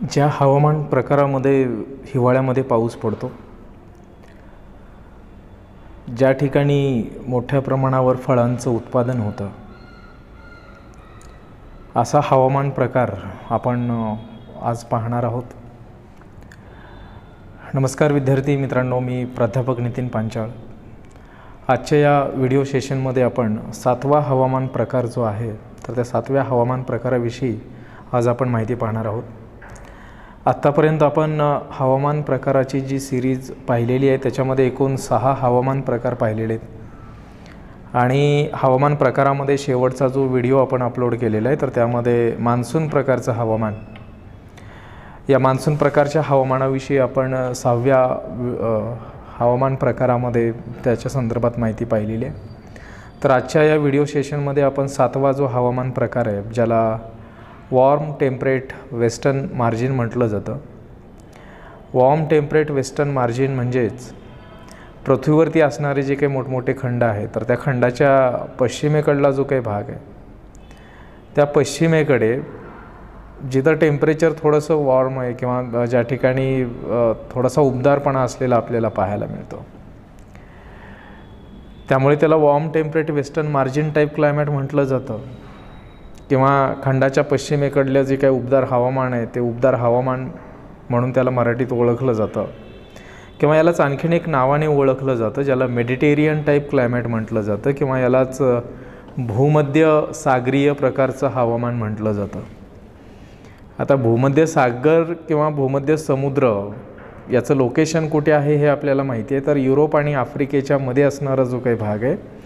ज्या हवामान प्रकारामध्ये हिवाळ्यामध्ये पाऊस पडतो ज्या ठिकाणी मोठ्या प्रमाणावर फळांचं उत्पादन होतं असा हवामान प्रकार आपण आज पाहणार आहोत. नमस्कार विद्यार्थी मित्रांनो मी प्राध्यापक नितीन पांचाळ. आजच्या या व्हिडिओ सेशनमध्ये आपण सातवा हवामान प्रकार जो आहे तर त्या सातव्या हवामान प्रकाराविषयी आज आपण माहिती पाहणार आहोत. आत्तापर्यंत आपण हवामान प्रकाराची जी सिरीज पाहिलेली आहे त्याच्यामध्ये एकूण सहा हवामान प्रकार पाहिलेले आहेत. आणि हवामान प्रकारामध्ये शेवटचा जो व्हिडिओ आपण अपलोड केलेला आहे तर त्यामध्ये मान्सून प्रकारचं हवामान. या मान्सून प्रकारच्या हवामानाविषयी आपण सहाव्या हवामान प्रकारामध्ये त्याच्या संदर्भात माहिती पाहिलेली आहे. तर आजच्या या व्हिडिओ सेशनमध्ये आपण सातवा जो हवामान प्रकार आहे ज्याला वॉर्म टेम्परेट वेस्टर्न मार्जिन म्हटलं जातं. वॉर्म टेम्परेट वेस्टर्न मार्जिन म्हणजेच पृथ्वीवरती असणारे जे काही मोठमोठे खंड आहेत तर त्या खंडाच्या पश्चिमेकडला जो काही भाग आहे त्या पश्चिमेकडे जिथं टेम्परेचर थोडंसं वॉर्म आहे किंवा ज्या ठिकाणी थोडासा उबदारपणा असलेला आपल्याला पाहायला मिळतो. त्यामुळे त्याला warm temperate western margin type climate म्हटलं जातं. किंवा खंडाच्या पश्चिमेकडलं जे काही उबदार हवामान आहे ते उबदार हवामान म्हणून त्याला मराठीत ओळखलं जातं. किंवा यालाच आणखीन एक नावाने ओळखलं जातं ज्याला मेडिटेरियन टाईप क्लायमेट म्हटलं जातं किंवा यालाच भूमध्य सागरीय प्रकारचं हवामान म्हटलं जातं. आता भूमध्य सागर किंवा भूमध्य समुद्र याचं लोकेशन कुठे आहे हे आपल्याला माहिती आहे तर युरोप आणि आफ्रिकेच्या मध्ये असणारा जो काही भाग आहे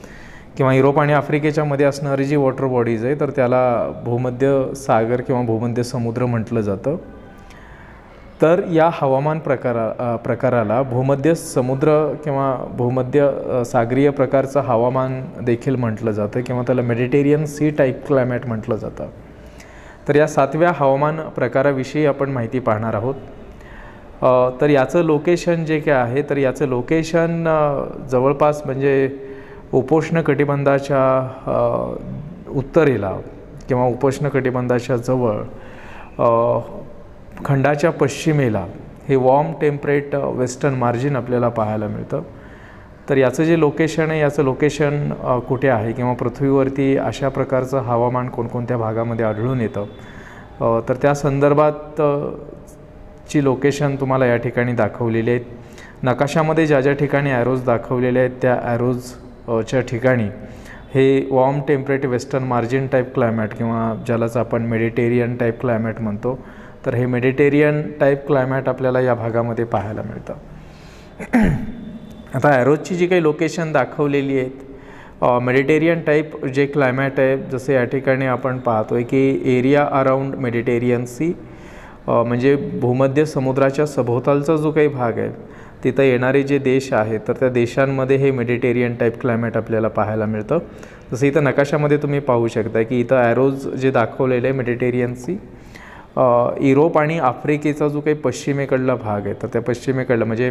किंवा युरोप आणि आफ्रिकेच्या मध्ये असणारी जी वॉटर बॉडीज आहे तर त्याला भूमध्य सागर किंवा भूमध्य समुद्र म्हटलं जातं. तर या हवामान प्रकारा प्रकाराला भूमध्य समुद्र किंवा भूमध्य सागरीय प्रकारचं हवामान देखील म्हटलं जातं किंवा त्याला मेडिटेरियन सी टाईप क्लायमेट म्हटलं जातं. तर या सातव्या हवामान प्रकाराविषयी आपण माहिती पाहणार आहोत. तर याचं लोकेशन जे काय आहे तर याचं लोकेशन जवळपास म्हणजे उपोष्ण कटिबंधाच्या उत्तरेला किंवा उपोष्ण कटिबंधाच्या जवळ खंडाच्या पश्चिमेला हे वॉर्म टेम्परेट वेस्टर्न मार्जिन आपल्याला पाहायला मिळतं. तर याचं जे लोकेशन आहे याचं लोकेशन कुठे आहे किंवा पृथ्वीवरती अशा प्रकारचं हवामान कोणकोणत्या भागामध्ये आढळून येतं तर त्या संदर्भात ची लोकेशन तुम्हाला या ठिकाणी दाखवलेली आहेत नकाशामध्ये ज्या ज्या ठिकाणी ॲरोज दाखवलेले आहेत त्या ॲरोज च्या ठिकाणी. हे warm temperate western margin type climate किंवा ज्यालाच आपण मेडिटेरियन टाईप क्लायमॅट म्हणतो तर हे मेडिटेरियन टाईप क्लायमॅट आपल्याला या भागामध्ये पाहायला मिळतं. आता ॲरोजची जी काही लोकेशन दाखवलेली आहेत मेडिटेरियन टाईप जे क्लायमॅट आहे जसे या ठिकाणी आपण पाहतो आहे की एरिया अराउंड मेडिटेरियन सी म्हणजे भूमध्य समुद्राच्या सभोवतालचा जो काही भाग आहे तिथं येणारे जे देश आहेत तर त्या देशांमध्ये हे मेडिटेरियन टाईप क्लायमेट आपल्याला पाहायला मिळतं. जसं इथं नकाशामध्ये तुम्ही पाहू शकता की इथं ॲरोज जे दाखवलेले आहे मेडिटेरियनची युरोप आणि आफ्रिकेचा जो काही पश्चिमेकडला भाग आहे तर त्या पश्चिमेकडला म्हणजे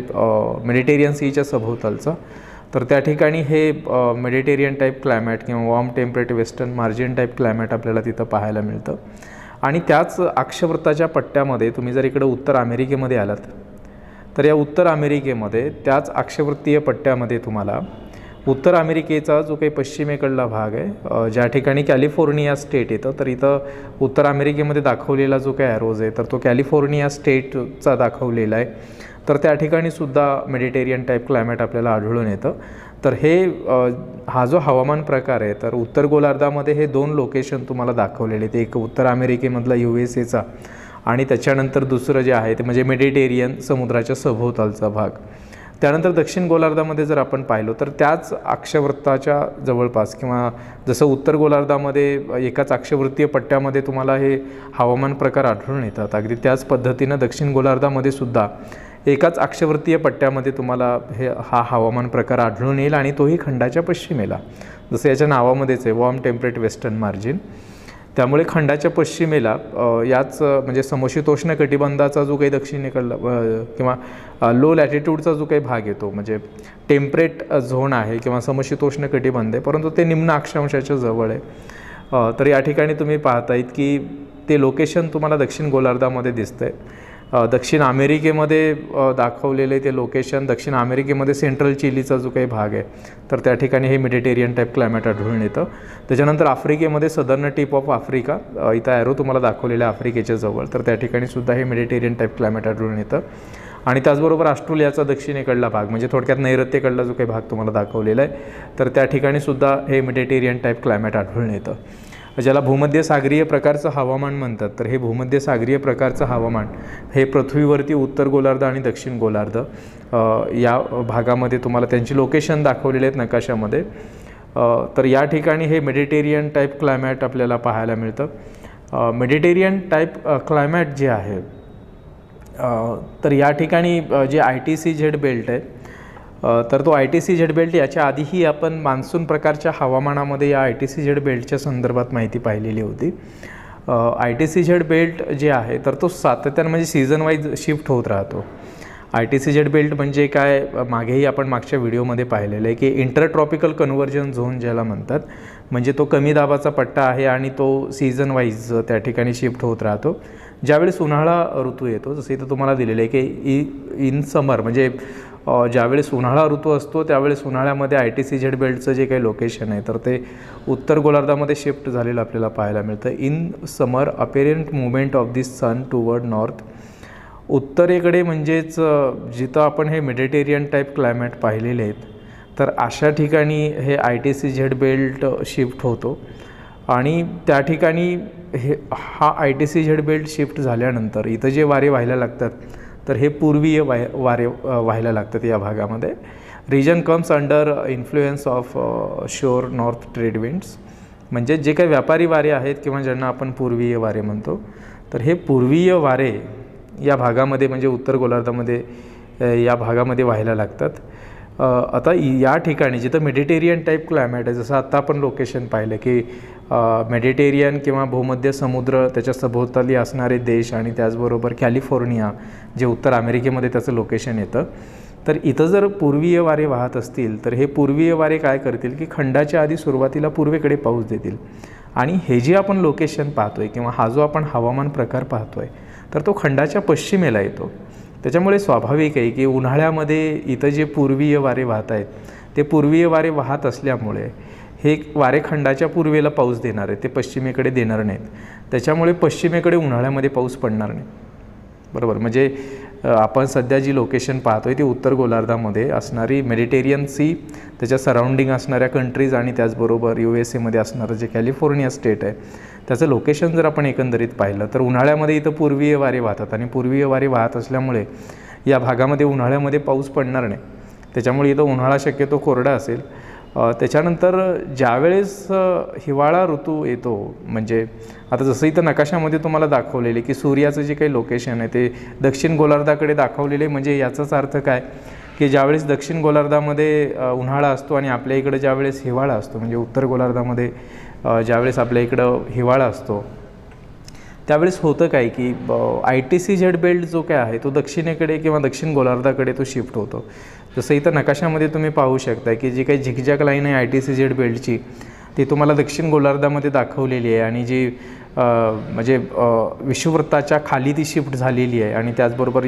मेडिटेरियन सीच्या सभोवतालचा. तर त्या ठिकाणी हे मेडिटेरियन टाईप क्लायमॅट किंवा warm temperate western margin type climate आपल्याला तिथं पाहायला मिळतं. आणि त्याच अक्षवृत्ताच्या पट्ट्यामध्ये तुम्ही जर इकडं उत्तर अमेरिकेमध्ये आलात तर या उत्तर अमेरिकेमध्ये त्याच अक्षवृत्तीय पट्ट्यामध्ये तुम्हाला उत्तर अमेरिकेचा जो काही पश्चिमेकडला भाग आहे ज्या ठिकाणी कॅलिफोर्निया स्टेट येतं तर इथं उत्तर अमेरिकेमध्ये दाखवलेला जो काही ॲरोज आहे तर तो कॅलिफोर्निया स्टेटचा दाखवलेला आहे. तर त्या ठिकाणी सुद्धा मेडिटेरियन टाईप क्लायमेट आपल्याला आढळून येतं. तर हे हा जो हवामान प्रकार आहे तर उत्तर गोलार्धामध्ये हे दोन लोकेशन तुम्हाला दाखवलेले आहेत. एक उत्तर अमेरिकेमधला यू एस एचा आणि त्याच्यानंतर दुसरं जे आहे ते म्हणजे मेडिटेरियन समुद्राच्या सभोवतालचा भाग. त्यानंतर दक्षिण गोलार्धामध्ये जर आपण पाहिलो तर त्याच अक्षवृत्ताच्या जवळपास किंवा जसं उत्तर गोलार्धामध्ये एकाच अक्षवृत्तीय पट्ट्यामध्ये तुम्हाला हे हवामान प्रकार आढळून येतात. अगदी त्याच पद्धतीनं दक्षिण गोलार्धामध्ये सुद्धा एकाच अक्षवृत्तीय पट्ट्यामध्ये तुम्हाला हे हा हवामान प्रकार आढळून येईल आणि तोही खंडाच्या पश्चिमेला. जसं याच्या नावामध्येच आहे वॉर्म टेम्परेट वेस्टर्न मार्जिन त्यामुळे खंडाच्या पश्चिमेला याच म्हणजे समशीतोष्ण कटिबंधाचा जो काही दक्षिणेकडला किंवा लो लॅटिट्यूडचा जो काही भाग येतो म्हणजे टेम्परेट झोन आहे किंवा समशीतोष्ण कटिबंध आहे परंतु ते निम्न अक्षांशाच्या जवळ आहे. तर या ठिकाणी तुम्ही पाहतायत की ते लोकेशन तुम्हाला दक्षिण गोलार्धामध्ये दिसतं आहे दक्षिण अमेरिकेमध्ये दाखवलेले ते लोकेशन दक्षिण अमेरिकेमध्ये सेंट्रल चिलीचा जो काही भाग आहे तर त्या ठिकाणी हे मेडिटेरियन टाईप क्लायमेट आढळून येतं. त्याच्यानंतर आफ्रिकेमध्ये सदर्न टिप ऑफ आफ्रिका इथं ॲरो तुम्हाला दाखवलेलं आहे आफ्रिकेच्या जवळ तर त्या ठिकाणी सुद्धा हे मेडिटेरियन टाईप क्लायमेट आढळून येतं. आणि त्याचबरोबर ऑस्ट्रेलियाचा दक्षिणेकडला भाग म्हणजे थोडक्यात नैऋत्येकडला जो काही भाग तुम्हाला दाखवलेला आहे तर त्या ठिकाणी सुद्धा हे मेडिटेरियन टाईप क्लायमेट आढळून येतं. ज्याला भूमध्य सागरीय प्रकारचं हवामान म्हणतात तर हे भूमध्य सागरीय प्रकारचं हवामान हे पृथ्वीवरती उत्तर गोलार्ध आणि दक्षिण गोलार्ध या भागामध्ये तुम्हाला त्यांची लोकेशन दाखवलेले आहेत नकाशामध्ये. तर या ठिकाणी हे मेडिटेरियन टाईप क्लायमॅट आपल्याला पाहायला मिळतं. मेडिटेरियन टाईप क्लायमॅट जे आहे तर या ठिकाणी जे I T C Z belt आहे तर तो I T C Z belt याच्या आधीही आपण मान्सून प्रकारच्या हवामानामध्ये या आय टी सी झेड बेल्टच्या संदर्भात माहिती पाहिलेली होती. I T C Z belt जे आहे तर तो सातत्यानं म्हणजे सीझन वाईज शिफ्ट होत राहतो. I T C Z belt म्हणजे काय मागेही आपण मागच्या व्हिडिओमध्ये पाहिलेलं आहे की इंटरट्रॉपिकल कन्व्हर्जन झोन ज्याला म्हणतात म्हणजे तो कमी दाबाचा पट्टा आहे आणि तो सीझन वाईज त्या ठिकाणी शिफ्ट होत राहतो. ज्यावेळेस उन्हाळा ऋतू येतो जसं इथं तुम्हाला दिलेलं आहे की इ इन समर म्हणजे ज्यावेळेस उन्हाळा ऋतू असतो त्यावेळेस उन्हाळ्यामध्ये आय टी सी झेड बेल्टचं जे काही लोकेशन आहे तर ते उत्तर गोलार्धामध्ये शिफ्ट झालेलं आपल्याला पाहायला मिळतं. In summer apparent movement of this sun toward north उत्तरेकडे म्हणजेच जिथं आपण हे मेडिटेरियन टाईप क्लायमेट पाहिलेले आहेत तर अशा ठिकाणी हे I T C Z belt shift होतो. आणि त्या ठिकाणी हे हा I T C Z belt shift झाल्यानंतर इथं जे वारे व्हायला लागतात तर हे पूर्वीय वाय वारे व्हायला लागतात या भागामध्ये. Region comes under influence of shore north trade winds म्हणजे जे काही व्यापारी वारे आहेत किंवा ज्यांना आपण पूर्वीय वारे म्हणतो तर हे पूर्वीय वारे या भागामध्ये म्हणजे उत्तर गोलार्धामध्ये या भागामध्ये व्हायला लागतात. आता या ठिकाणी जिथं मेडिटेरियन टाईप क्लायमेट आहे जसं आत्ता आपण लोकेशन पाहिलं की मेडिटेरियन किंवा भूमध्य समुद्र त्याच्या सभोवताली असणारे देश आणि त्याचबरोबर कॅलिफोर्निया जे उत्तर अमेरिकेमध्ये त्याचं लोकेशन येतं. तर इथं जर पूर्वीय वारे वाहत असतील तर हे पूर्वीय वारे काय करतील की खंडाच्या आधी सुरुवातीला पूर्वेकडे पाऊस देतील. आणि हे जे आपण लोकेशन पाहतोय किंवा हा जो आपण हवामान प्रकार पाहतोय तर तो खंडाच्या पश्चिमेला येतो. त्याच्यामुळे स्वाभाविक आहे की उन्हाळ्यामध्ये इथं जे पूर्वीय वारे वाहत आहेत ते पूर्वीय वारे वाहत असल्यामुळे हे वारेखंडाच्या पूर्वेला पाऊस देणार आहे. ते पश्चिमेकडे देणार नाहीत. त्याच्यामुळे पश्चिमेकडे उन्हाळ्यामध्ये पाऊस पडणार नाही. बरोबर. म्हणजे आपण सध्या जी लोकेशन पाहतो आहे ती उत्तर गोलार्धामध्ये असणारी मेडिटेरियन सी त्याच्या सराउंडिंग असणाऱ्या कंट्रीज आणि त्याचबरोबर यू एस एमध्ये असणारं जे कॅलिफोर्निया स्टेट आहे त्याचं लोकेशन जर आपण एकंदरीत पाहिलं तर उन्हाळ्यामध्ये इथं पूर्वीय वारे वाहतात. आणि पूर्वीय वारे वाहत असल्यामुळे या भागामध्ये उन्हाळ्यामध्ये पाऊस पडणार नाही. त्याच्यामुळे इथं उन्हाळा शक्यतो कोरडा असेल. त्याच्यानंतर ज्यावेळेस हिवाळा ऋतू येतो म्हणजे आता जसं इथं नकाशामध्ये तुम्हाला दाखवलेले की सूर्याचं जे काही लोकेशन आहे ते दक्षिण गोलार्धाकडे दाखवलेले म्हणजे याचाच अर्थ काय? की ज्यावेळेस दक्षिण गोलार्धामध्ये उन्हाळा असतो आणि आपल्या इकडं ज्यावेळेस हिवाळा असतो म्हणजे उत्तर गोलार्धामध्ये ज्यावेळेस आपल्या इकडं हिवाळा असतो त्यावेळेस होतं काय की I T C Z belt जो काय आहे तो दक्षिणेकडे किंवा दक्षिण गोलार्धाकडे तो शिफ्ट होतो. जसं इथं नकाशामध्ये तुम्ही पाहू शकता की जी काही झिकझॅक लाईन आहे आय टी सी झेड बेल्टची ती तुम्हाला दक्षिण गोलार्धामध्ये दाखवलेली आहे आणि जी म्हणजे विषुववृत्ताच्या खाली ती शिफ्ट झालेली आहे आणि त्याचबरोबर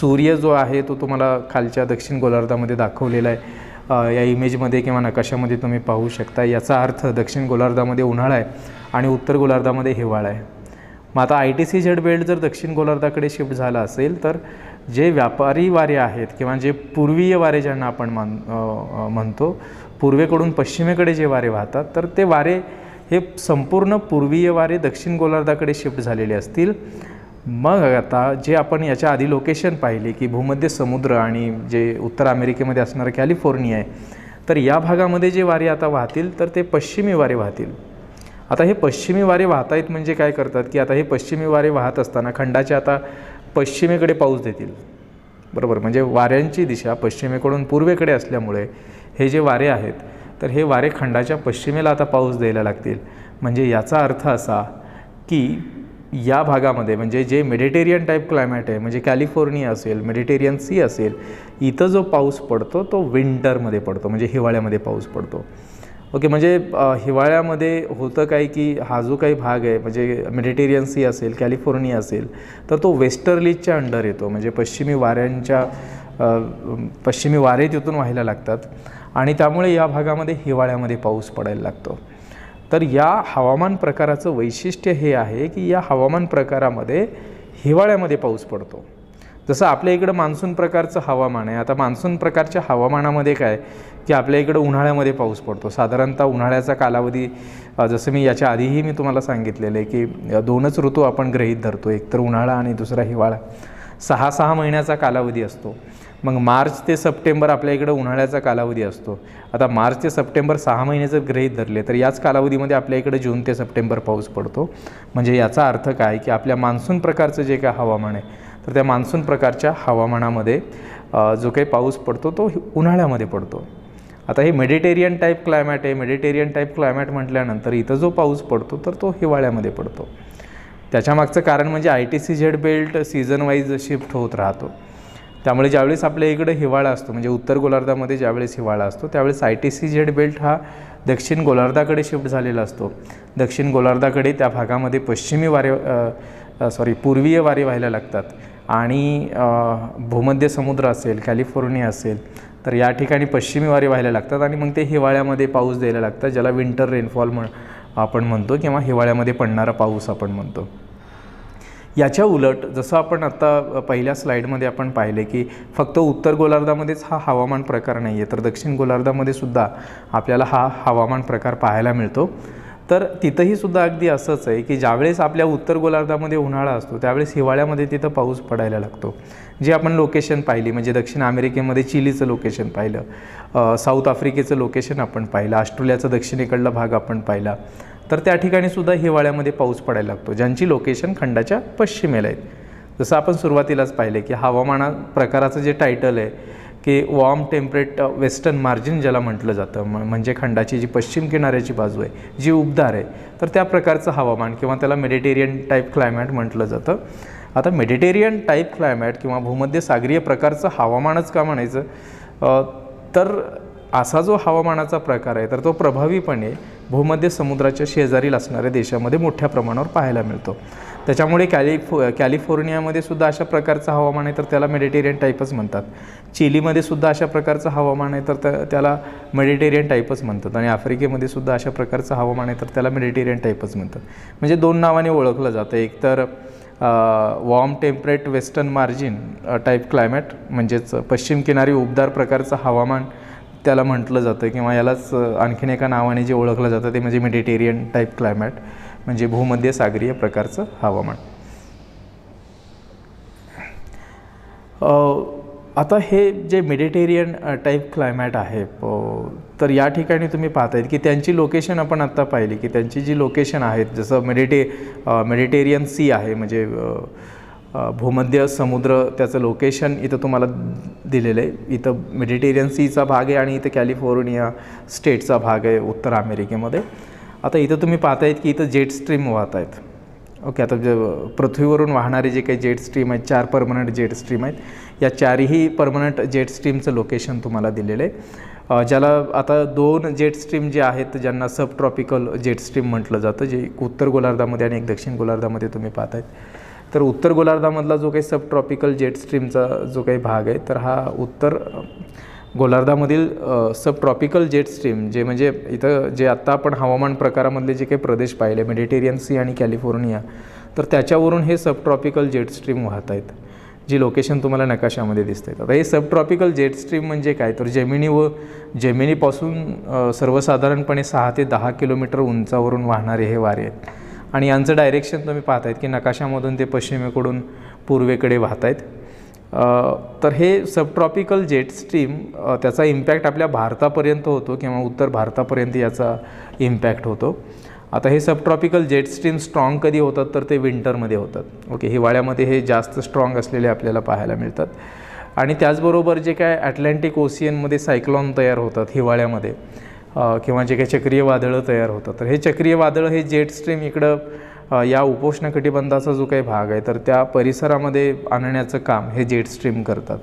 सूर्य जो आहे तो तुम्हाला खालच्या दक्षिण गोलार्धामध्ये दाखवलेला आहे. या इमेजमध्ये किंवा नकाशामध्ये तुम्ही पाहू शकता. याचा अर्थ दक्षिण गोलार्धामध्ये उन्हाळा आहे आणि उत्तर गोलार्धामध्ये हिवाळा आहे. मग आता I T C Z belt जर दक्षिण गोलार्धाकडे शिफ्ट झाला असेल तर जे व्यापारी वारे आहेत किंवा जे पूर्वीय वारे ज्यांना आपण मान म्हणतो पूर्वेकडून पश्चिमेकडे जे वारे वाहतात तर ते वारे हे संपूर्ण पूर्वीय वारे दक्षिण गोलार्धाकडे शिफ्ट झालेले असतील. मग आता जे आपण याच्या आधी लोकेशन पाहिली की भूमध्य समुद्र आणि जे उत्तर अमेरिकेमध्ये असणारं कॅलिफोर्निया आहे तर या भागामध्ये जे वारे आता वाहतील तर ते पश्चिमी वारे वाहतील. आता हे पश्चिमी वारे वाहत आहेत म्हणजे काय करतात की आता हे पश्चिमी वारे वाहत असताना खंडाचे आता पश्चिमेकडे पाऊस देतील. बरोबर म्हणजे वाऱ्यांची दिशा पश्चिमेकडून पूर्वेकडे असल्यामुळे हे जे वारे आहेत तर हे वारे खंडाच्या पश्चिमेला आता पाऊस द्यायला लागतील. म्हणजे याचा अर्थ असा की या भागामध्ये म्हणजे जे मेडिटेरियन टाईप क्लायमॅट आहे म्हणजे कॅलिफोर्निया असेल मेडिटेरियन सी असेल इथं जो पाऊस पडतो तो विंटरमध्ये पडतो म्हणजे हिवाळ्यामध्ये पाऊस पडतो. ओके म्हणजे हिवाळ्यामध्ये होतं काय की हा जो काही भाग आहे म्हणजे मेडिटेरियन सी असेल कॅलिफोर्निया असेल तर तो वेस्टर्लीजच्या अंडर येतो. म्हणजे पश्चिमी वाऱ्यांच्या पश्चिमी वारे तिथून व्हायला लागतात आणि त्यामुळे या भागामध्ये हिवाळ्यामध्ये पाऊस पडायला लागतो. तर या हवामान प्रकाराचं वैशिष्ट्य हे आहे की या हवामान प्रकारामध्ये हिवाळ्यामध्ये पाऊस पडतो. जसं आपल्या इकडं मान्सून प्रकारचं हवामान आहे. आता मान्सून प्रकारच्या हवामानामध्ये काय की आपल्या इकडं उन्हाळ्यामध्ये पाऊस पडतो. साधारणतः उन्हाळ्याचा कालावधी जसं मी याच्या आधीही मी तुम्हाला सांगितलेलं आहे की दोनच ऋतू आपण गृहित धरतो. एक तर उन्हाळा आणि दुसरा हिवाळा. सहा सहा महिन्याचा कालावधी असतो. मग मार्च ते सप्टेंबर आपल्या इकडं उन्हाळ्याचा कालावधी असतो. आता मार्च ते सप्टेंबर सहा महिने जर गृहीत धरले तर याच कालावधीमध्ये आपल्या इकडे जून ते सप्टेंबर पाऊस पडतो. म्हणजे याचा अर्थ काय? की आपल्या मान्सून प्रकारचं जे काय हवामान आहे तर त्या मान्सून प्रकारच्या हवामानामध्ये जो काही पाऊस पडतो तो उन्हाळ्यामध्ये पडतो. आता हे मेडिटेरियन टाईप क्लायमॅट आहे. मेडिटेरियन टाईप क्लायमॅट म्हटल्यानंतर इथं जो पाऊस पडतो तर तो हिवाळ्यामध्ये पडतो. त्याच्यामागचं कारण म्हणजे I T C Z belt season wise shift होत राहतो. त्यामुळे ज्यावेळेस आपल्या इकडे हिवाळा असतो म्हणजे उत्तर गोलार्धामध्ये ज्यावेळेस हिवाळा असतो त्यावेळेस I T C Z belt हा दक्षिण गोलार्धाकडे शिफ्ट झालेला असतो. दक्षिण गोलार्धाकडे त्या भागामध्ये पश्चिमी वारे सॉरी पूर्वीय वारे व्हायला लागतात. आणि भूमध्य समुद्र असेल कॅलिफोर्निया असेल तर या ठिकाणी पश्चिमी वारे व्हायला लागतात आणि मग ते हिवाळ्यामध्ये पाऊस द्यायला लागतात ज्याला विंटर रेनफॉल म्हण आपण म्हणतो किंवा हिवाळ्यामध्ये पडणारा पाऊस आपण म्हणतो. याच्या उलट जसं आपण आत्ता पहिल्या स्लाईडमध्ये आपण पाहिले की फक्त उत्तर गोलार्धामध्येच हा हवामान प्रकार नाही आहे तर दक्षिण गोलार्धामध्ये सुद्धा आपल्याला हा हवामान प्रकार पाहायला मिळतो. तर तिथंही सुद्धा अगदी असंच आहे की ज्यावेळेस आपल्या उत्तर गोलार्धामध्ये उन्हाळा असतो त्यावेळेस हिवाळ्यामध्ये तिथं पाऊस पडायला लागतो. जे आपण लोकेशन पाहिली म्हणजे दक्षिण अमेरिकेमध्ये चिलीचं लोकेशन पाहिलं साऊथ आफ्रिकेचं लोकेशन आपण पाहिलं ऑस्ट्रेलियाचा दक्षिणेकडला भाग आपण पाहिला तर त्या ठिकाणी सुद्धा हिवाळ्यामध्ये पाऊस पडायला लागतो ज्यांची लोकेशन खंडाच्या पश्चिमेला आहेत. जसं आपण सुरुवातीलाच पाहिले की हवामाना प्रकाराचं जे टायटल आहे की वॉर्म टेम्परेट वेस्टर्न मार्जिन ज्याला म्हटलं जातं म- म्हणजे खंडाची जी पश्चिम किनाऱ्याची बाजू आहे जी उबदार आहे तर त्या प्रकारचं हवामान किंवा त्याला मेडिटेरियन टाईप क्लायमॅट म्हटलं जातं. आता मेडिटेरियन टाईप क्लायमॅट किंवा भूमध्य सागरीय प्रकारचं हवामानच का म्हणायचं? तर असा जो हवामानाचा प्रकार आहे तर तो प्रभावीपणे भूमध्य समुद्राच्या शेजारील असणाऱ्या देशामध्ये मोठ्या प्रमाणावर पाहायला मिळतो. त्याच्यामुळे कॅलिफो कॅलिफोर्नियामध्ये सुद्धा अशा प्रकारचं हवामान आहे तर त्याला मेडिटेरियन टाईपच म्हणतात. चिलीमध्ये सुद्धा अशा प्रकारचं हवामान आहे तर त्या- त्याला मेडिटेरियन टाईपच म्हणतात. आणि आफ्रिकेमध्ये सुद्धा अशा प्रकारचं हवामान आहे तर त्याला मेडिटेरियन टाईपच म्हणतात. म्हणजे दोन नावाने ओळखलं जातं. एक तर warm temperate western margin type climate म्हणजेच पश्चिम किनारी उबदार प्रकारचं हवामान त्याला म्हटलं जातं किंवा यालाच आणखीन एका नावाने जे ओळखलं जातं ते म्हणजे मेडिटेरियन टाईप क्लायमॅट म्हणजे भूमध्य सागरीय प्रकारचं हवामान. आता हे जे मेडिटेरियन टाईप क्लायमॅट आहे तर या ठिकाणी तुम्ही पाहतायत की त्यांची लोकेशन आपण आत्ता पाहिली की त्यांची जी लोकेशन आहेत जसं मेडिटे मेडिटेरियन सी आहे म्हणजे भूमध्य समुद्र त्याचं लोकेशन इथं तुम्हाला दिलेलं आहे. इथं मेडिटेरियन सीचा भाग आहे आणि इथं कॅलिफोर्निया स्टेटचा भाग आहे उत्तर अमेरिकेमध्ये. आता इथं तुम्ही पाहतायत की इथं जेट स्ट्रीम वाहत आहेत ओके आता जे पृथ्वीवरून वाहणारे जे काही जेट स्ट्रीम आहेत चार परमनंट जेट स्ट्रीम आहेत या चारही परमनंट जेट स्ट्रीमचं लोकेशन तुम्हाला दिलेलं आहे. ज्याला आता दोन जेट स्ट्रीम जे आहेत ज्यांना सब ट्रॉपिकल जेट स्ट्रीम म्हटलं जातं जे उत्तर गोलार्धामध्ये आणि एक दक्षिण गोलार्धामध्ये तुम्ही पाहतायत. तर उत्तर गोलार्धामधला जो काही सब ट्रॉपिकल जेट स्ट्रीमचा जो काही भाग आहे तर हा उत्तर गोलार्धामधील सब ट्रॉपिकल जेट स्ट्रीम जे म्हणजे इथं जे आत्ता आपण हवामान प्रकारामधले जे काही प्रदेश पाहिले मेडिटेरियन सी आणि कॅलिफोर्निया तर त्याच्यावरून हे सब ट्रॉपिकल जेट स्ट्रीम वाहत आहेत जी लोकेशन तुम्हाला नकाशामध्ये दिसत आता हे सब ट्रॉपिकल जेट स्ट्रीम म्हणजे काय? तर जमिनी व जमिनीपासून सर्वसाधारणपणे सहा ते दहा किलोमीटर उंचावरून वाहणारे हे वारे आहेत. आणि यांचं डायरेक्शन तुम्ही पाहतायत की नकाशामधून ते पश्चिमेकडून पूर्वेकडे वाहत आहेत तर हे सबट्रॉपिकल जेट स्ट्रीम त्याचा इम्पॅक्ट आपल्या भारतापर्यंत होतो किंवा उत्तर भारतापर्यंत याचा इम्पॅक्ट होतो. आता हे सबट्रॉपिकल जेट स्ट्रीम स्ट्रॉंग कधी होतात तर ते विंटरमध्ये होतात. ओके हिवाळ्यामध्ये हे जास्त स्ट्रॉंग असलेले आपल्याला पाहायला मिळतात. आणि त्याचबरोबर जे काय ॲटलांटिक ओशियनमध्ये सायक्लॉन तयार होतात हिवाळ्यामध्ये किंवा जे काही चक्रीय वादळं तयार होतात. तर हे चक्रीय वादळं हे जेट स्ट्रीम इकडं या उपोष्ण कटिबंधाचा जो काही भाग आहे तर त्या परिसरामध्ये आणण्याचं काम हे जेट स्ट्रीम करतात.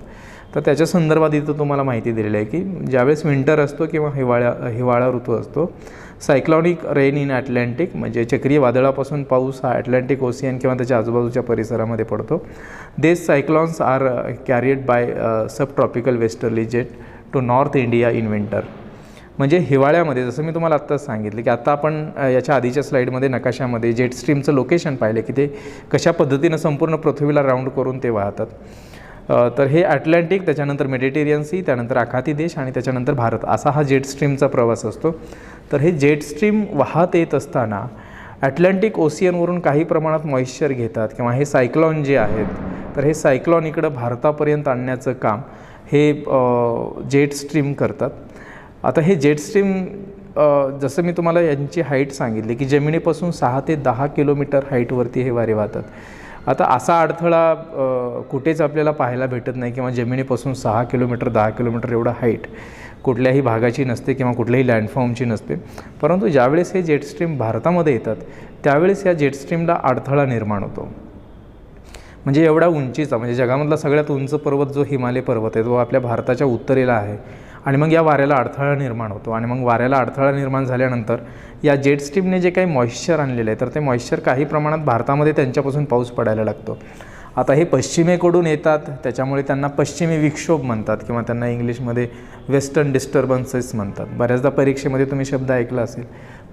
तर त्याच्या संदर्भात इथं तुम्हाला माहिती दिलेली आहे की ज्यावेळेस विंटर असतो किंवा हिवाळ्या हिवाळा ऋतू असतो सायक्लॉनिक रेन इन ॲटलांटिक म्हणजे चक्रीय वादळापासून पाऊस हा ॲटलांटिक ओसियन किंवा त्याच्या आजूबाजूच्या परिसरामध्ये पडतो. These cyclones are carried by subtropical westerly jet to north India in winter म्हणजे हिवाळ्यामध्ये जसं मी तुम्हाला आत्ताच सांगितलं की आता आपण याच्या आधीच्या स्लाईडमध्ये नकाशामध्ये जेट स्ट्रीमचं लोकेशन पाहिलं की ते कशा पद्धतीनं संपूर्ण पृथ्वीला राऊंड करून ते वाहतात. तर हे अटलांटिक त्याच्यानंतर मेडिटेरियन सी त्यानंतर आखाती देश आणि त्याच्यानंतर भारत असा हा जेट स्ट्रीमचा प्रवास असतो. तर हे जेट स्ट्रीम वाहत येत असताना ॲटलांटिक ओसियनवरून काही प्रमाणात मॉइश्चर घेतात किंवा हे सायक्लॉन जे आहेत तर हे सायक्लॉन इकडं भारतापर्यंत आणण्याचं काम हे जेट स्ट्रीम करतात. आता हे जेट स्ट्रीम जसं मी तुम्हाला यांची हाईट सांगितली की जमिनीपासून सहा ते दहा किलोमीटर हाईटवरती हे वारे वाहतात. आता असा अडथळा कुठेच आपल्याला पाहायला भेटत नाही किंवा जमिनीपासून सहा किलोमीटर दहा किलोमीटर एवढं हाईट कुठल्याही भागाची नसते किंवा कुठल्याही लँडफॉर्मची नसते. परंतु ज्यावेळेस हे जेट स्ट्रीम भारतामध्ये येतात त्यावेळेस या जेट स्ट्रीमला अडथळा निर्माण होतो. म्हणजे एवढा उंचीचा म्हणजे जगामधला सगळ्यात उंच पर्वत जो हिमालय पर्वत आहे तो आपल्या भारताच्या उत्तरेला आहे. आणि मग या वाऱ्याला अडथळा निर्माण होतो. आणि मग वाऱ्याला अडथळा निर्माण झाल्यानंतर या जेट स्ट्रीमने जे काही मॉइश्चर आणलेलं आहे तर ते मॉइश्चर काही प्रमाणात भारतामध्ये त्यांच्यापासून पाऊस पडायला लागतो. आता हे पश्चिमेकडून येतात त्याच्यामुळे त्यांना पश्चिमी विक्षोभ म्हणतात किंवा त्यांना इंग्लिशमध्ये वेस्टर्न डिस्टर्बन्सेस म्हणतात. बऱ्याचदा परीक्षेमध्ये तुम्ही शब्द ऐकला असेल.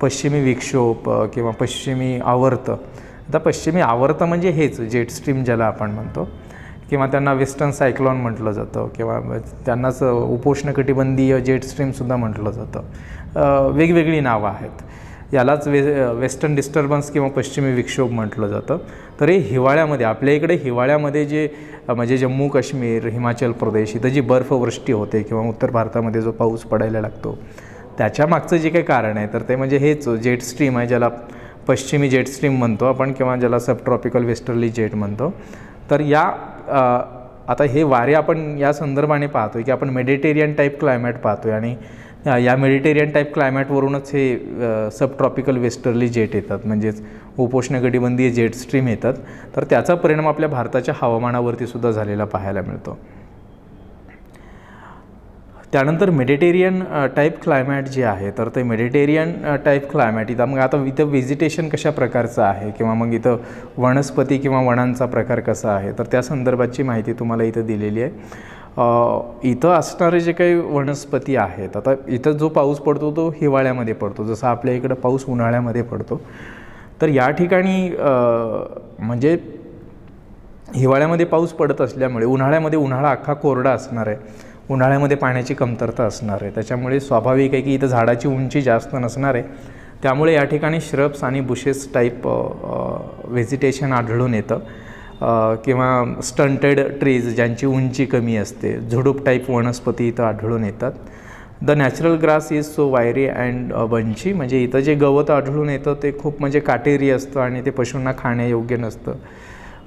पश्चिमी विक्षोभ किंवा पश्चिमी आवर्त. आता पश्चिमी आवर्त म्हणजे हेच जेट स्ट्रीम ज्याला आपण म्हणतो. किंवा त्यांना वेस्टर्न सायक्लॉन म्हटलं जातं किंवा त्यांनाच उपोष्णकटिबंधीय जेट स्ट्रीमसुद्धा म्हटलं जातं. वेगवेगळी नावं आहेत. यालाच वे वेस्टर्न डिस्टर्बन्स किंवा पश्चिमी विक्षोभ म्हटलं जातं. तर हे हिवाळ्यामध्ये आपल्या इकडे हिवाळ्यामध्ये जे म्हणजे जम्मू काश्मीर हिमाचल प्रदेश इथं जी बर्फवृष्टी होते किंवा उत्तर भारतामध्ये जो पाऊस पडायला लागतो त्याच्या मागचं जे काही कारण आहे तर ते म्हणजे हेच जेट स्ट्रीम आहे ज्याला पश्चिमी जेट स्ट्रीम म्हणतो आपण किंवा ज्याला सब ट्रॉपिकल वेस्टर्ली जेट म्हणतो. तर या आता हे वारे आपण या संदर्भाने पाहतो की आपण मेडिटेरियन टाईप क्लायमॅट पाहतो आहे आणि या- या मेडिटेरियन टाईप क्लायमॅटवरूनच हे सब ट्रॉपिकल वेस्टर्ली जेट येतात. म्हणजेच उपोष्णकटिबंधीय जेट स्ट्रीम येतात. तर त्याचा परिणाम आपल्या भारताच्या हवामानावरती सुद्धा झालेला पाहायला मिळतो. त्यानंतर मेडिटेरियन टाईप क्लायमॅट जे आहे तर ते मेडिटेरियन टाईप क्लायमॅट इथं. मग आता इथं व्हिजिटेशन कशा प्रकारचं आहे? किंवा मग इथं वनस्पती किंवा वनांचा प्रकार कसा आहे? तर त्या संदर्भाची माहिती तुम्हाला इथं दिलेली आहे. इथं असणारे जे काही वनस्पती आहेत आता इथं जो पाऊस पडतो तो हिवाळ्यामध्ये पडतो. जसं आपल्या इकडं पाऊस उन्हाळ्यामध्ये पडतो. तर या ठिकाणी म्हणजे हिवाळ्यामध्ये पाऊस पडत असल्यामुळे उन्हाळ्यामध्ये उन्हाळा अख्खा कोरडा असणार आहे. उन्हाळ्यामध्ये पाण्याची कमतरता असणार आहे. त्याच्यामुळे स्वाभाविक आहे की इथं झाडाची उंची जास्त नसणार आहे. त्यामुळे या ठिकाणी श्रब्स आणि बुशेस टाईप व्हेजिटेशन आढळून येतं. किंवा स्टंटेड ट्रीज ज्यांची उंची कमी असते झुडूप टाईप वनस्पती इथं आढळून येतात. The natural grass is so wiry and bunchy म्हणजे इथं जे गवत आढळून येतं ते खूप म्हणजे काटेरी असतं आणि ते पशूंना खाण्यायोग्य नसतं.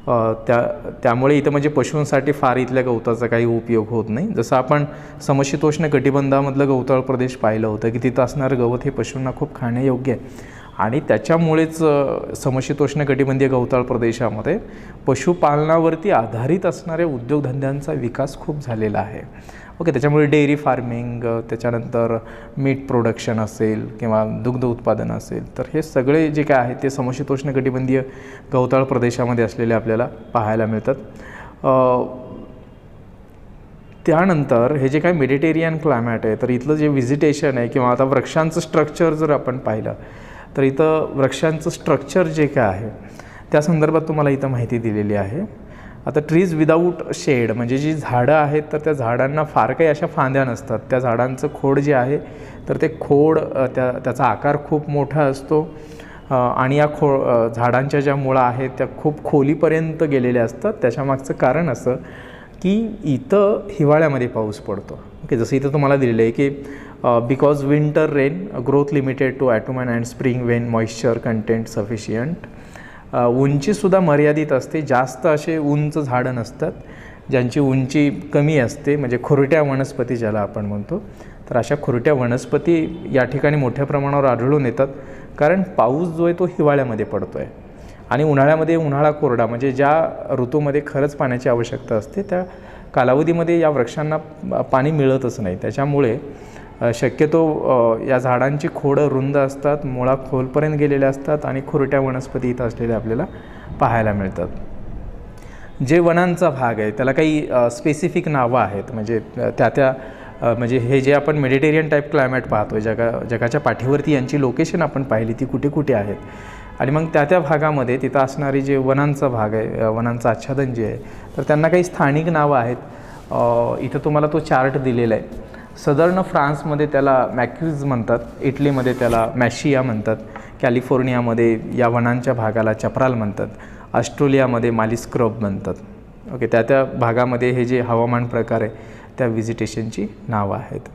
त्या त्यामुळे इथं म्हणजे पशूंसाठी फार इथल्या गवताचा काही उपयोग होत नाही. जसं आपण समशीतोष्ण कटिबंधामधलं गवताळ प्रदेश पाहिलं होतं की तिथं असणारं गवत हे पशूंना खूप खाण्यायोग्य आहे. आणि त्याच्यामुळेच समशीतोष्ण कटिबंधीय गवताळ प्रदेशामध्ये पशुपालनावरती आधारित असणाऱ्या उद्योगधंद्यांचा विकास खूप झालेला आहे. ओके त्याच्यामुळे डेअरी फार्मिंग त्याच्यानंतर मीट प्रोडक्शन असेल किंवा दुग्ध उत्पादन असेल तर हे सगळे जे काय आहे ते समशीतोष्ण कटिबंधीय गवताळ प्रदेशामध्ये असलेले आपल्याला पाहायला मिळतात. त्यानंतर हे जे काय मेडिटेरियन क्लायमॅट आहे तर इथलं जे व्हिजिटेशन आहे किंवा आता वृक्षांचं स्ट्रक्चर जर आपण पाहिलं तर इथं वृक्षांचं स्ट्रक्चर जे काय आहे त्या संदर्भात तुम्हाला इथं माहिती दिलेली आहे. आता ट्रीज विदाऊट शेड म्हणजे जी झाडं आहेत तर त्या झाडांना फार काही अशा फांद्या नसतात. त्या झाडांचं खोड जे आहे तर ते खोड त्या त्याचा आकार खूप मोठा असतो. आणि या खो झाडांच्या ज्या मुळा आहेत त्या खूप खोलीपर्यंत गेलेल्या असतात. त्याच्यामागचं कारण असं की इथं हिवाळ्यामध्ये पाऊस पडतो. ओके जसं इथं तुम्हाला दिलेलं आहे की because winter rain growth limited to autumn and spring when moisture content sufficient उंचीसुद्धा मर्यादित असते. जास्त असे उंच झाडं नसतात ज्यांची उंची कमी असते म्हणजे खुरट्या वनस्पती ज्याला आपण म्हणतो. तर अशा खुरट्या वनस्पती या ठिकाणी मोठ्या प्रमाणावर आढळून येतात. कारण पाऊस जो आहे तो हिवाळ्यामध्ये पडतो आहे आणि उन्हाळ्यामध्ये उन्हाळा कोरडा म्हणजे ज्या ऋतूमध्ये खरंच पाण्याची आवश्यकता असते त्या कालावधीमध्ये या वृक्षांना पाणी मिळतच नाही. त्याच्यामुळे शक्यतो या झाडांची खोडं रुंद असतात मुळा खोलपर्यंत गेलेल्या असतात आणि खुरट्या वनस्पती इथं असलेल्या आपल्याला पाहायला मिळतात. जे वनांचा भाग आहे त्याला काही स्पेसिफिक नावं आहेत. म्हणजे त्या त्या म्हणजे हे जे आपण मेडिटेरियन टाईप क्लायमेट पाहतो जगा जगाच्या पाठीवरती यांची लोकेशन आपण पाहिली ती कुठे कुठे आहेत? आणि मग त्या त्या भागामध्ये तिथं असणारी जे वनांचा भाग आहे वनांचं आच्छादन जे आहे तर त्यांना काही स्थानिक नावं आहेत. इथं तुम्हाला तो चार्ट दिलेला आहे. सदर्न फ्रान्समध्ये त्याला मॅक्यूज म्हणतात इटलीमध्ये त्याला मॅशिया म्हणतात कॅलिफोर्नियामध्ये या वनांच्या भागाला चपराल म्हणतात ऑस्ट्रेलियामध्ये मालिस्क्रब म्हणतात. ओके त्या त्या भागामध्ये हे जे हवामान प्रकार आहे त्या व्हिजिटेशनची नावं आहेत.